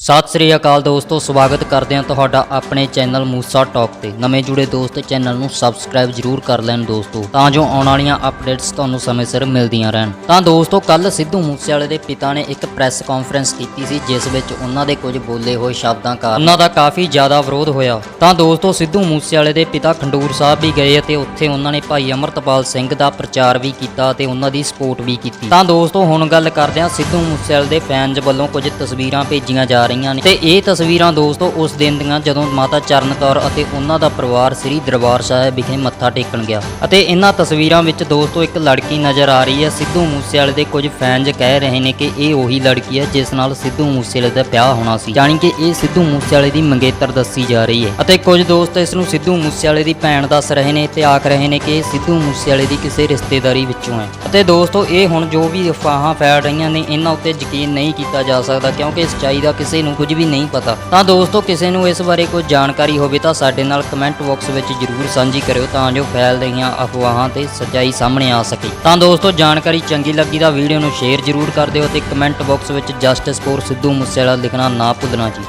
ਸਤਿ ਸ੍ਰੀ ਅਕਾਲ ਦੋਸਤੋ, ਸਵਾਗਤ ਕਰਦੇ ਹਾਂ ਤੁਹਾਡਾ ਆਪਣੇ ਚੈਨਲ ਮੂਸਾ ਟਾਕ ਤੇ। ਨਵੇਂ ਜੁੜੇ ਦੋਸਤ ਚੈਨਲ ਨੂੰ ਸਬਸਕ੍ਰਾਈਬ ਜਰੂਰ ਕਰ ਲੈਣ ਦੋਸਤੋ, ਤਾਂ ਜੋ ਆਉਣ ਵਾਲੀਆਂ ਅਪਡੇਟਸ ਤੁਹਾਨੂੰ ਸਮੇਂ ਸਿਰ ਮਿਲਦੀਆਂ ਰਹਿਣ। ਤਾਂ ਦੋਸਤੋ ਕੱਲ ਸਿੱਧੂ ਮੂਸੇਵਾਲੇ ਦੇ ਪਿਤਾ ਨੇ ਇੱਕ ਪ੍ਰੈਸ ਕਾਨਫਰੰਸ ਕੀਤੀ ਸੀ, ਜਿਸ ਵਿੱਚ ਉਹਨਾਂ ਦੇ ਕੁਝ ਬੋਲੇ ਹੋਏ ਸ਼ਬਦਾਂ ਕਾਰਨ ਉਹਨਾਂ ਦਾ ਕਾਫੀ ਜ਼ਿਆਦਾ ਵਿਰੋਧ ਹੋਇਆ। ਤਾਂ ਦੋਸਤੋ, ਸਿੱਧੂ ਮੂਸੇਵਾਲੇ ਦੇ ਪਿਤਾ ਖੰਡੂਰ ਸਾਹਿਬ ਵੀ ਗਏ ਅਤੇ ਉੱਥੇ ਉਹਨਾਂ ਨੇ ਭਾਈ ਅਮਰਤਪਾਲ ਸਿੰਘ ਦਾ ਪ੍ਰਚਾਰ ਵੀ ਕੀਤਾ ਅਤੇ ਉਹਨਾਂ ਦੀ ਸਪੋਰਟ ਵੀ ਕੀਤੀ। ਤਾਂ ਦੋਸਤੋ, ਹੁਣ ਗੱਲ ਕਰਦੇ ਹਾਂ ਸਿੱਧੂ ਮੂਸੇਵਾਲੇ ਦੇ ਫੈਨਜ਼ ਵੱਲੋਂ ਕੁਝ ਤਸਵੀਰਾਂ ਭੇਜੀਆਂ ਜਾ ਰਹੀਆਂ ਨੇ। ਤੇ ਇਹ ਤਸਵੀਰਾਂ ਦੋਸਤੋ ਉਸ ਦਿਨ ਦੀਆਂ ਜਦੋਂ ਮਾਤਾ ਚਰਨ ਕੌਰ ਅਤੇ ਉਹਨਾਂ ਦਾ ਪਰਿਵਾਰ ਸ੍ਰੀ ਦਰਬਾਰ ਸਾਹਿਬ ਵਿਖੇ ਮੱਥਾ ਟੇਕਣ ਗਿਆ। ਅਤੇ ਇਹਨਾਂ ਤਸਵੀਰਾਂ ਵਿੱਚ ਦੋਸਤੋ ਇੱਕ ਲੜਕੀ ਨਜ਼ਰ ਆ ਰਹੀ ਹੈ। ਸਿੱਧੂ ਮੂਸੇਵਾਲੇ ਦੇ ਕੁਝ ਫੈਨਜ਼ ਕਹਿ ਰਹੇ ਨੇ ਕਿ ਇਹ ਉਹੀ ਲੜਕੀ ਹੈ ਜਿਸ ਨਾਲ ਸਿੱਧੂ ਮੂਸੇਵਾਲੇ ਦਾ ਵਿਆਹ ਹੋਣਾ ਸੀ। ਜਾਣੀ ਕਿ ਇਹ ਸਿੱਧੂ ਮੂਸੇਵਾਲੇ ਦੀ ਮੰਗੇਤਰ ਦੱਸੀ ਜਾ ਰਹੀ ਹੈ। ਅਤੇ ਕੁਝ ਦੋਸਤ ਇਸ ਨੂੰ ਸਿੱਧੂ ਮੂਸੇਵਾਲੇ ਦੀ ਭੈਣ ਦੱਸ ਰਹੇ ਨੇ ਤੇ ਆਖ ਰਹੇ ਨੇ ਕਿ ਇਹ ਸਿੱਧੂ ਮੂਸੇਵਾਲੇ ਦੀ ਕਿਸੇ ਰਿਸ਼ਤੇਦਾਰੀ ਵਿੱਚੋਂ ਹੈ। ਅਤੇ ਦੋਸਤੋ ਇਹ ਹੁਣ ਜੋ ਵੀ ਅਫਵਾਹਾਂ ਫੈਲ ਰਹੀਆਂ ਨੇ, ਇਹਨਾਂ ਉੱਤੇ ਯਕੀਨ ਨਹੀਂ ਕੀਤਾ ਜਾ ਸਕਦਾ ਕਿਉਂਕਿ ਸੱਚਾਈ ਦਾ ਕਿਸੇ ਕਿਸੇ ਨੂੰ ਕੁਝ ਵੀ ਨਹੀਂ ਪਤਾ। ਤਾਂ ਦੋਸਤੋ, ਕਿਸੇ ਨੂੰ ਇਸ ਬਾਰੇ ਕੋਈ ਜਾਣਕਾਰੀ ਹੋਵੇ ਤਾਂ ਸਾਡੇ ਨਾਲ ਕਮੈਂਟ ਬਾਕਸ ਵਿੱਚ ਜਰੂਰ ਸਾਂਝੀ ਕਰਿਓ ਤਾਂ ਜੋ ਫੈਲ ਰਹੀਆਂ ਅਫਵਾਹਾਂ ਤੇ ਸੱਚਾਈ ਸਾਹਮਣੇ ਆ ਸਕੇ। ਤਾਂ ਦੋਸਤੋ, ਜਾਣਕਾਰੀ ਚੰਗੀ ਲੱਗੀ ਤਾਂ ਵੀਡੀਓ ਨੂੰ ਸ਼ੇਅਰ ਜਰੂਰ ਕਰ ਦਿਓ ਤੇ ਕਮੈਂਟ ਬਾਕਸ ਵਿੱਚ ਜਸਟਿਸ ਫੋਰ ਸਿੱਧੂ ਮੂਸੇਵਾਲਾ ਲਿਖਣਾ ਨਾ ਭੁੱਲਣਾ ਜੀ।